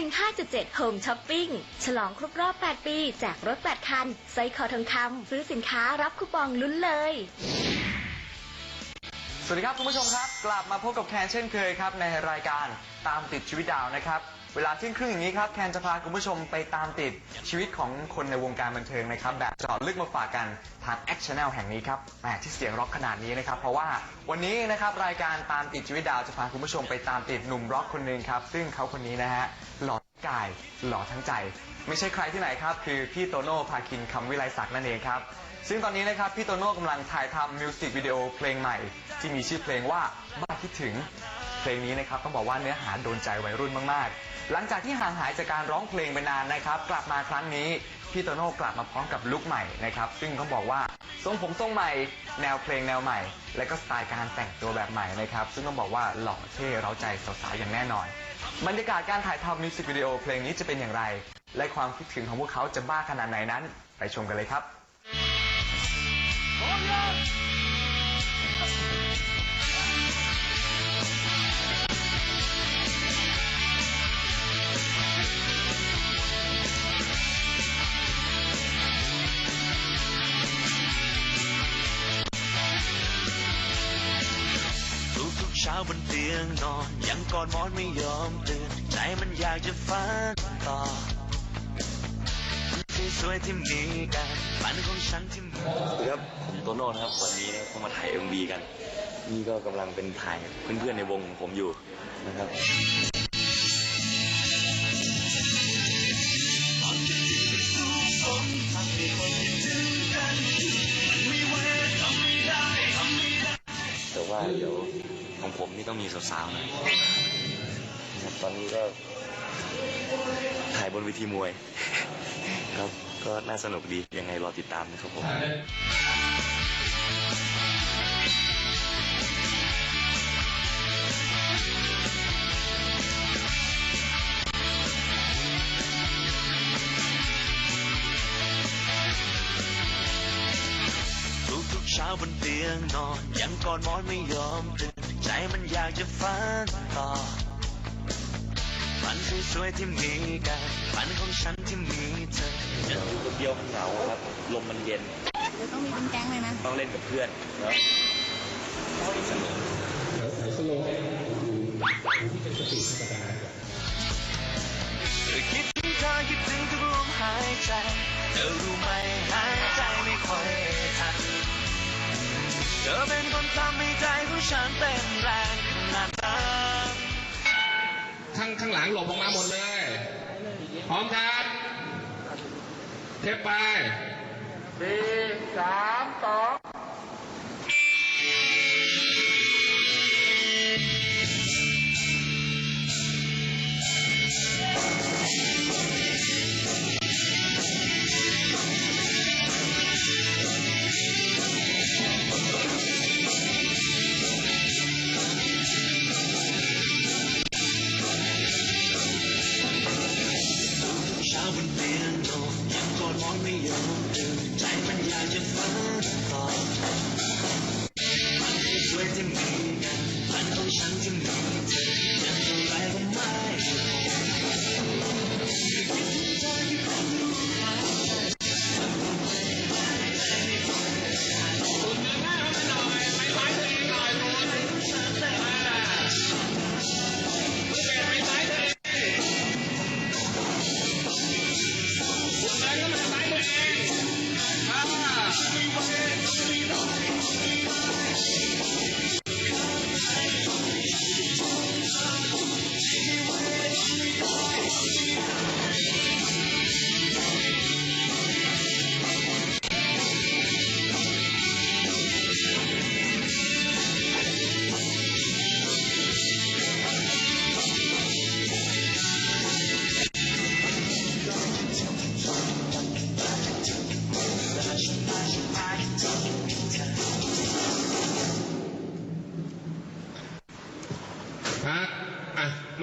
15.7 Home Shopping ฉลองครบรอบ 8 ปี แจกรถ 8 คันไซคอทองคำซื้อสินค้ารับคูปองลุ้นเลย สวัสดีครับคุณผู้ชมครับ กลับมาพบกับแคนเช่นเคยครับในรายการตามติดชีวิตดาวนะครับ เวลาเที่ยงครึ่งอย่างนี้ครับแคนจะพาคุณผู้ชมไปตามติดชีวิตของคนในวงการบันเทิงนะครับ แบบเจาะลึกมาฝากกันทาง X Channel แห่งนี้ครับแหมที่เสียงร็อกขนาดนี้นะครับ เพราะว่าวันนี้นะครับรายการตามติดชีวิตดาวจะพาคุณผู้ชมไปตามติดหนุ่มร็อกคนหนึ่งครับซึ่งเขาคนนี้นะฮะหล่อทั้งกายหล่อทั้งใจ ไม่ใช่ใครที่ไหนครับ คือพี่โตโน่พาคินคำวิไลศักดิ์นั่นเองครับซึ่งตอนนี้นะครับพี่โตโน่กำลังถ่ายทำมิวสิกวิดีโอเพลงใหม่ ที่มีชื่อเพลงว่าบ้าคิดถึงเพลงนี้นะครับต้องบอกว่าเนื้อหาโดนใจวัยรุ่นมากๆ หลังจากที่ห่างหายจากการร้องเพลงไปนานนะครับ กลับมาครั้งนี้ พี่โตโน่กลับมาพร้อมกับลุคใหม่นะครับ ซึ่งต้องบอกว่าทรงผมทรงใหม่ แนวเพลงแนวใหม่ และก็สไตล์การแต่งตัวแบบใหม่นะครับ ซึ่งต้องบอกว่าหล่อเท่เร้าใจสาวๆอย่างแน่นอน บรรยากาศการถ่ายทำมิวสิกวิดีโอเพลงนี้จะเป็นอย่างไร และความคิดถึงของพวกเขาจะบ้าขนาดไหนนั้น ไปชมกันเลยครับทุก ช้าบนเตียงนอนยังกอดหมอนไม่ยอมตื่นใจมันอยากจะฝันต่อที่สวยที่มีกันฝันของฉันที่มีครับผมโตโน่นะครับวันนี้นะครับก็มาถ่าย MV กัน นี่ก็กำลังเป็นถ่ายเพื่อนๆในวงของผมอยู่นะครับแต่ว่าเดี๋ยว ของผมนี่ต้องมีสาวๆหน่อยนะครับตอนนี้ก็ถ่ายบนเวทีมวย ครับ ก็น่าสนุกดียังไงรอติดตามนะครับผมทุกทุกๆเช้าบนเตียงนอน ยังกอดหมอนไม่ยอมตื่น ใจมันอยากจะฝันต่อฝันสวยๆที่มีกันฝันของฉันที่มีเธออยู่คนเดียวมันเหงาครับ ลมมันเย็นเดี๋ยวต้องมีเป็นแก๊งเลยนะต้องเล่นกับเพื่อนแล้วเสมอคิดถึงเธอคิดถึงทุกลมหายใจเธอรู้ไหมหายใจไม่ค่อยทัน เธอเป็นคนทำให้ใจของฉันเต้นแรงขนาดนั้นข้างข้างหลังหลบออกมาหมดเลย พร้อมครับ เทปไปสี่สามสอง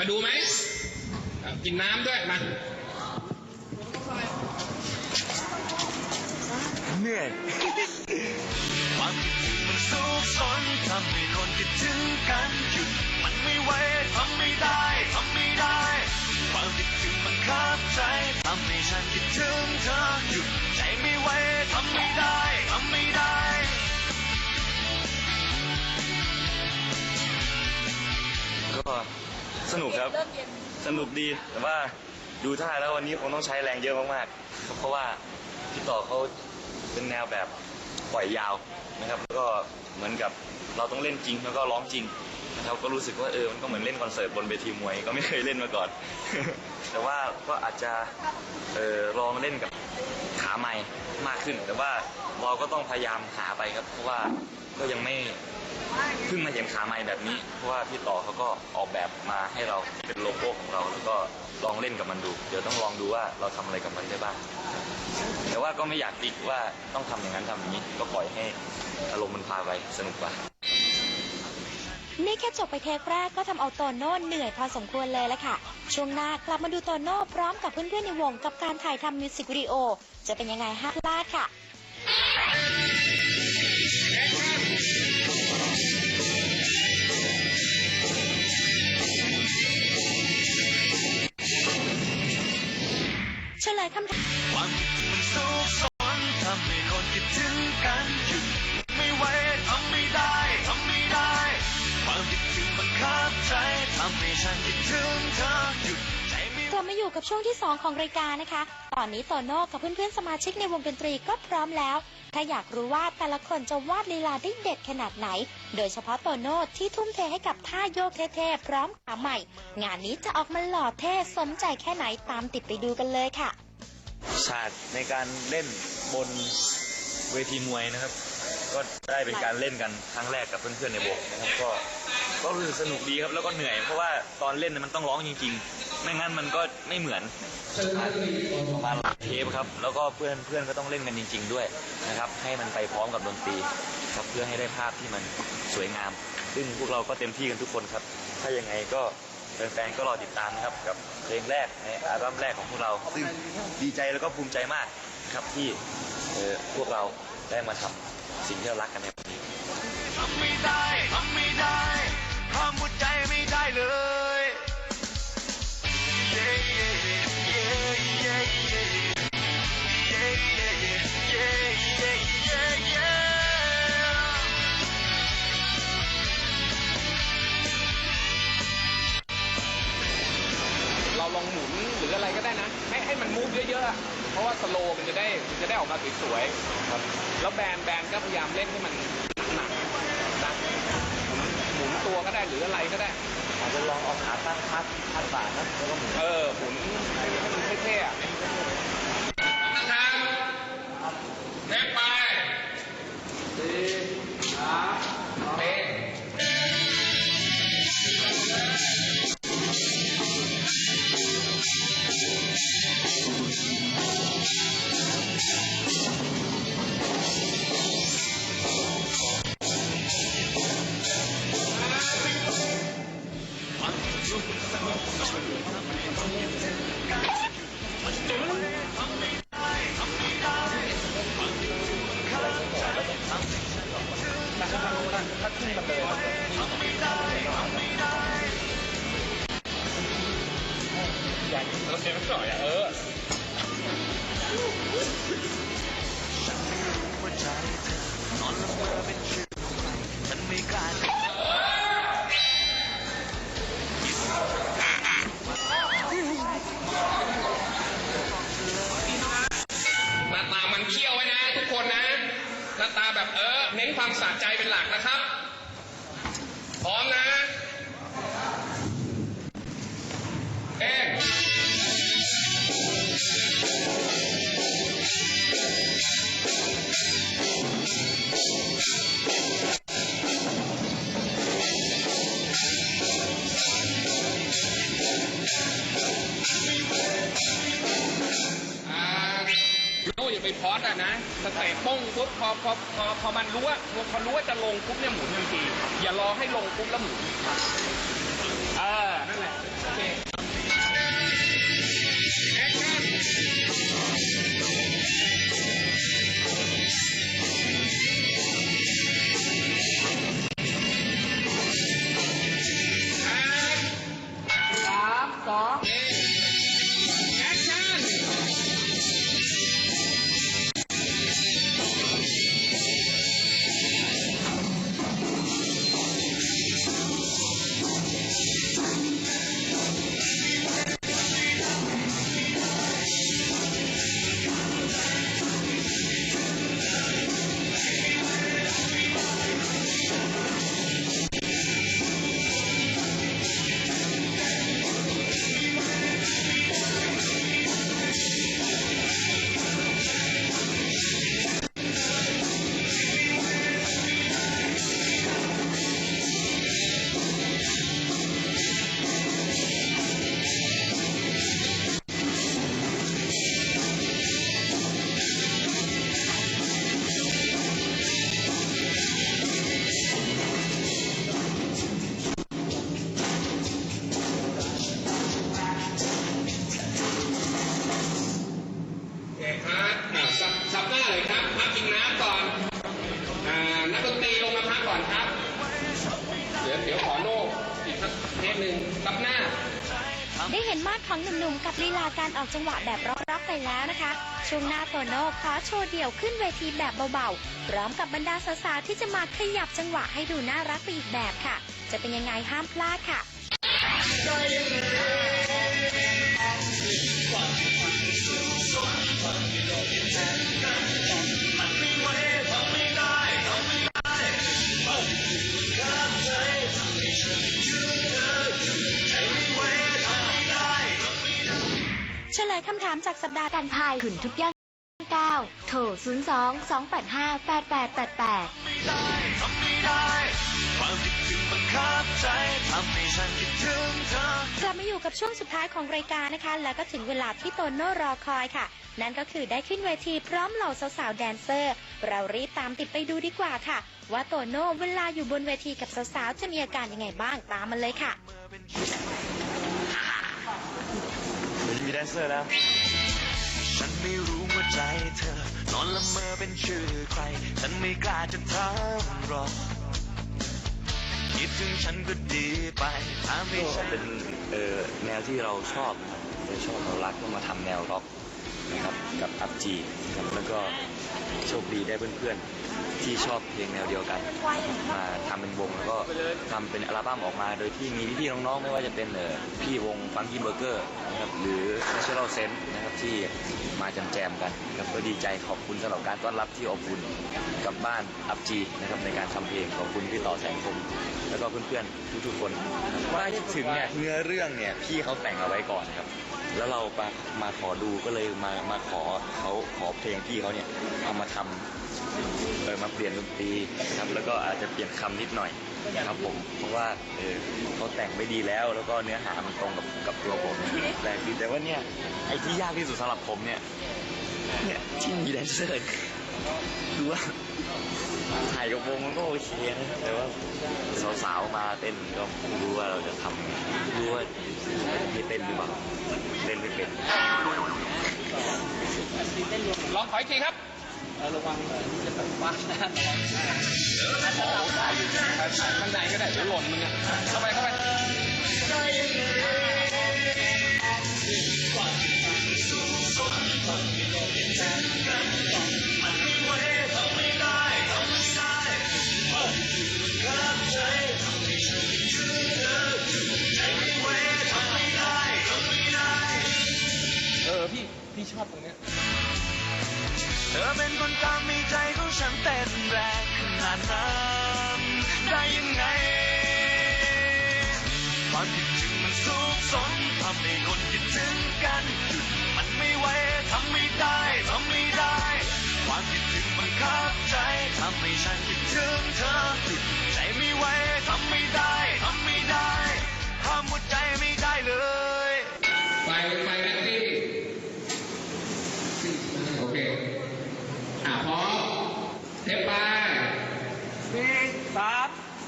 ดูไหมอะกินน้ำด้วยมาเหนื่อยความคิดถึงมันซุกซนทำให้คนคิดถึงกันหยุดมันไม่ไหวทำไม่ได้ทำไม่ได้ ความคิดถึงทำให้ฉัน สนุกครับสนุกดีแต่ว่าดูท่าแล้ววันนี้คงต้องใช้แรงเยอะมากๆ เพราะว่าพี่ต่อเขาเป็นแนวแบบปล่อยยาวนะครับ แล้วก็เหมือนกับเราต้องเล่นจริงแล้วก็ร้องจริงนะครับก็รู้สึกว่าเออมันก็เหมือนเล่นคอนเสิร์ตบนเวทีมวยก็ไม่เคยเล่นมาก่อน แต่ว่าก็อาจจะเออลองเล่นกับขาไม้มากขึ้น แต่ว่าเราก็ต้องพยายามหาไปครับ เพราะว่าก็ยังไม่ เพิ่งมาเห็นขาไม้แบบนี้เพราะว่าพี่ต่อเขาก็ออกแบบมาให้เราเป็นโลโก้ของเราแล้วก็ลองเล่นกับมันดู เดี๋ยวต้องลองดูว่าเราทำอะไรกับมันได้บ้าง แต่ว่าก็ไม่อยากติดว่าต้องทำอย่างนั้นทำอย่างนี้ ก็ปล่อยให้อารมณ์มันพาไปสนุกกว่านี่แค่จบไปเทปแรกก็ทำเอาโตโน่เหนื่อยพอสมควรเลยละค่ะ ช่วงหน้ากลับมาดูโตโน่พร้อมกับเพื่อนๆในวงกับการถ่ายทำมิวสิกวิดีโอ จะเป็นยังไงห้ามพลาดค่ะ เฉลยคำถามความคิดถึงมันซุกซนทำให้คนคิดถึงกันหยุดไม่ไหวทำไม่ได้ทำไม่ได้ ความคิดถึงบังคับใจทำให้ฉันคิดถึงเธอหยุดใจไม่กลับมาอยู่กับช่วงที่ 2 ของรายการนะคะ ตอนนี้โตโน่กับเพื่อนๆสมาชิกในวงดนตรีก็พร้อมแล้ว ถ้าอยากรู้ว่าแต่ละคนจะวาดลีลาได้เด็ดขนาดไหน โดยเฉพาะโตโน่ที่ทุ่มเทให้กับท่าโยกเท่ๆพร้อมขาใหม่ งานนี้จะออกมาหล่อเท่สมใจแค่ไหนตามติดไปดูกันเลยค่ะ ศาสตร์ในการเล่นบนเวทีมวยนะครับ ก็ได้เป็นการเล่นกันครั้งแรกกับเพื่อนๆในวงนะครับก็ก็รู้สึกสนุกดีครับแล้วก็เหนื่อยเพราะว่าตอนเล่นเนยมันต้องร้องจริงๆ ไม่งั้นมันก็ไม่เหมือนประมาณหลักเทปครับแล้วก็เพื่อนเพื่อนก็ต้องเล่นกันจริง ๆ ด้วยนะครับ ให้มันไปพร้อมกับดนตรีครับเพื่อให้ได้ภาพที่มันสวยงาม ซึ่งพวกเราก็เต็มที่กันทุกคนครับ ถ้ายังไงก็ แฟนๆก็รอติดตามนะครับกับเพลงแรกในอัลบั้มแรกของพวกเราซึ่งดีใจแล้วก็ภูมิใจมากครับที่เอ่อพวกเราได้มาทำสิ่งที่เรารักกันในวันนี้ ทำไม่ได้ ทำไม่ได้ทำหัวใจไม่ได้เลย หมุนหรืออะไรก็ได้นะ ให้ให้มันมูฟเยอะๆอะเพราะว่าสโลว์มันจะได้มันจะได้ออกมาสวยๆครับ แล้วแบนแบนก็พยายามเล่นให้มันหนักหนักหมุนตัวก็ได้หรืออะไรก็ได้ อาจจะลองเอาขาตั้งพัดพัดบ่านะแล้วก็หมุน เออหมุนให้มันเท่ๆอะ อย่าไปพอดอะนะสเตะป้งปุ๊บพอพอพอพอมันรู้ว่าพอรู้ว่าจะลงปุ๊บเนี่ยหมุนทันทีอย่ารอให้ลงปุ๊บแล้วหมุน ของหนุ่มๆกับลีลาการออกจังหวะแบบร็อกๆไปแล้วนะคะ ช่วงหน้าโตโน่ขอโชว์เดี่ยวขึ้นเวทีแบบเบาๆ พร้อมกับบรรดาสาวๆที่จะมาขยับจังหวะให้ดูน่ารักไปอีกแบบค่ะ จะเป็นยังไงห้ามพลาดค่ะ สัปดาห์การพายหุ่นทุกย่างก้าวโทร 02 285 8888ทำไม่ได้ ความคิดถึงบังคับใจทำให้ฉันคิดถึงเธอ กลับมาอยู่กับช่วงสุดท้ายของรายการนะคะ แล้วก็ถึงเวลาที่โตโน่รอคอยค่ะ นั่นก็คือได้ขึ้นเวทีพร้อมเหล่าสาวๆแดนเซอร์ เรารีบตามติดไปดูดีกว่าค่ะ ว่าโตโน่เวลาอยู่บนเวทีกับสาวๆจะมีอาการยังไงบ้างตามมันเลยค่ะมีแดนเซอร์แล้วฉัน ไม่รู้ว่าใจเธอ นอนละเมอเป็นชื่อใคร ฉันไม่กล้าจะถามหรอกคิดถึงฉันก็ดีไปถ้าไม่ใช่ เป็นเอ่อแนวที่เราชอบนะครับเราชอบเรารักก็มาทำแนวร็อกนะครับกับอัพจีครับแล้วก็ โชคดีได้เพื่อนๆ ที่ชอบเพลงแนวเดียวกัน มาทำเป็นวงแล้วก็ทำเป็นอัลบั้มออกมา โดยที่มีพี่ๆน้องๆ ไม่ว่าจะเป็นเอ่อพี่วงฟังกี้เบอร์เกอร์นะครับหรือ Natural Sense นะครับที่มาแจมๆกันครับก็ดีใจขอบคุณสำหรับการต้อนรับที่อบอุ่นกับบ้านอัพจีนะครับในการทำเพลงขอบคุณพี่ต่อแสงคมแล้วก็เพื่อนๆทุกๆคนว่าคิดถึงเนี่ยเนื้อเรื่องเนี่ยพี่เขาแต่งเอาไว้ก่อนครับ แล้วเรามามาขอดูก็เลยมามาขอเขาขอเพลงพี่เขาเนี่ยเอามาทำเออมาเปลี่ยนดนตรีนะครับแล้วก็อาจจะเปลี่ยนคำนิดหน่อยครับผมเพราะว่าเออเขาแต่งไม่ดีแล้ว แล้วก็เนื้อหามันตรงกับกับตัวผมแปลกดีแต่ว่าเนี่ยไอ้ที่ยากที่สุดสำหรับผมเนี่ยเนี่ยที่มีแดนเซอร์ดูว่าถ่ายกับวงมันก็โอเคนะแต่ว่าสาวๆมาเต้นก็รู้ว่าเราจะทำรู้ว่าจะเต้นหรือเปล่า เล่นไม่เป็นลองขออีกทีครับระวังจะตกบ้านนะข้างในก็ได้เดี๋ยวหล่นมึงอะเข้าไปเข้าไป ตรงเนี้ยเธอเป็นคนทำให้ใจของฉันเต้นแรงขนาดนั้นได้ยังไงความคิดถึงมันซุกซนทำให้คนคิดถึงกันหยุดมันไม่ไหวทำไม่ได้ทำไม่ได้ ความคิดถึงบังคับใจทำให้ฉันคิดถึงเธอหยุดใจไม่ไหวทำไม่ได้ทำ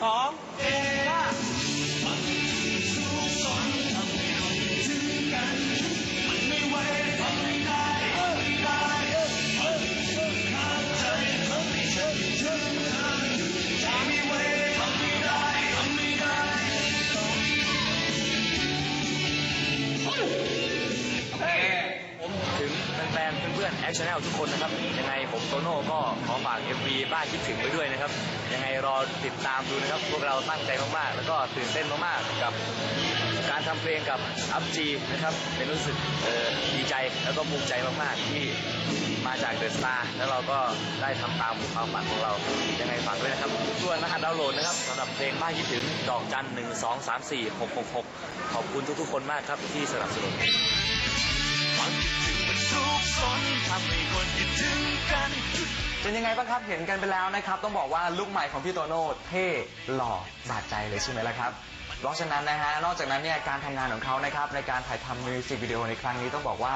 สองหนึ่งห้า ๆเพื่อชั่นแนลทุกคนนะครับ ยังไงผมโตโน่ก็ขอฝาก MV บ้านคิดถึงไปด้วยนะครับ ยังไงรอติดตามดูนะครับ พวกเราตั้งใจมากๆ แล้วก็ตื่นเต้นมากๆ กับการทำเพลงกับอัพจีนะครับ เป็นรู้สึกดีใจแล้วก็ภูมิใจมากๆ ที่มาจากเดอะสตาร์แล้วเราก็ได้ทำตามความฝันของเรา ยังไงฝากด้วยนะครับส่วนรหัสดาวน์โหลดนะครับสำหรับเพลงบ้านคิดถึงดอกจันหนึ่งสองสามสี่หกหกหกขอบคุณทุกๆคนมากครับที่สนับสนุน สนทำให้คนคิดถึงกัน เป็นยังไงบ้างครับเห็นกันไปแล้วนะครับ ต้องบอกว่าลุคใหม่ของพี่โตโน่เท่หล่อบาดใจเลยใช่ไหมล่ะครับ เพราะฉะนั้นนะฮะนอกจากนั้นเนี่ยการทำงานของเขานะครับในการถ่ายทำมิวสิกวิดีโอในครั้งนี้ต้องบอกว่า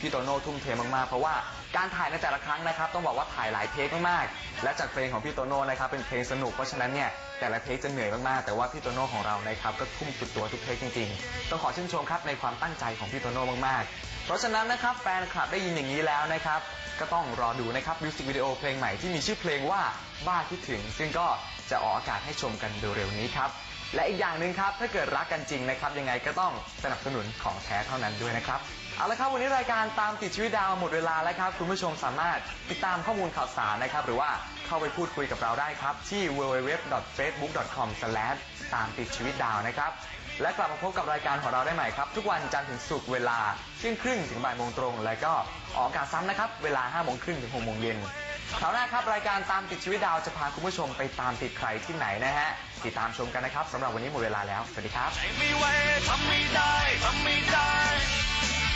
พี่โตโน่ทุ่มเทมากๆเพราะว่าการถ่ายในแต่ละครั้งนะครับ ต้องบอกว่าถ่ายหลายเทคมากๆและจากเพลงของพี่โตโน่นะครับเป็นเพลงสนุกเพราะฉะนั้นเนี่ยแต่ละเทคจะเหนื่อยมากๆแต่ว่าพี่โตโน่ของเรานะครับก็ทุ่มสุดตัวทุกเทคจริงๆต้องขอชื่นชมครับในความตั้งใจของพี่โตโน่มากๆ เพราะฉะนั้นนะครับแฟนคลับได้ยินอย่างนี้แล้วนะครับก็ต้องรอดูนะครับมิวสิกวิดีโอเพลงใหม่ที่มีชื่อเพลงว่าบ้าคิดถึง ซึ่งก็จะออกอากาศให้ชมกันเร็วๆนี้ครับ และอีกอย่างหนึ่งครับ ถ้าเกิดรักกันจริงนะครับ ยังไงก็ต้องสนับสนุนของแท้เท่านั้นด้วยนะครับ เอาละครับ วันนี้รายการตามติดชีวิตดาวหมดเวลาแล้วครับ คุณผู้ชมสามารถติดตามข้อมูลข่าวสารนะครับ หรือว่าเข้าไปพูดคุยกับเราได้ครับ ที่ www.facebook.com ตามติดชีวิตดาวนะครับ และกลับมาพบกับรายการของเราได้ใหม่ครับ ทุกวันจันทร์ถึงศุกร์เวลาเที่ยงครึ่งถึงบ่ายโมงตรง แล้วก็ออกอากาศซ้ำนะครับ เวลา5้าโมงครึ่งถึง6โมงเย็น คราวหน้าครับรายการตามติดชีวิตดาวจะพาคุณผู้ชมไปตามติดใครที่ไหนนะฮะติดตามชมกันนะครับสำหรับวันนี้หมดเวลาแล้วสวัสดีครับ ไม่ไหวทำไม่ได้ทำไม่ได้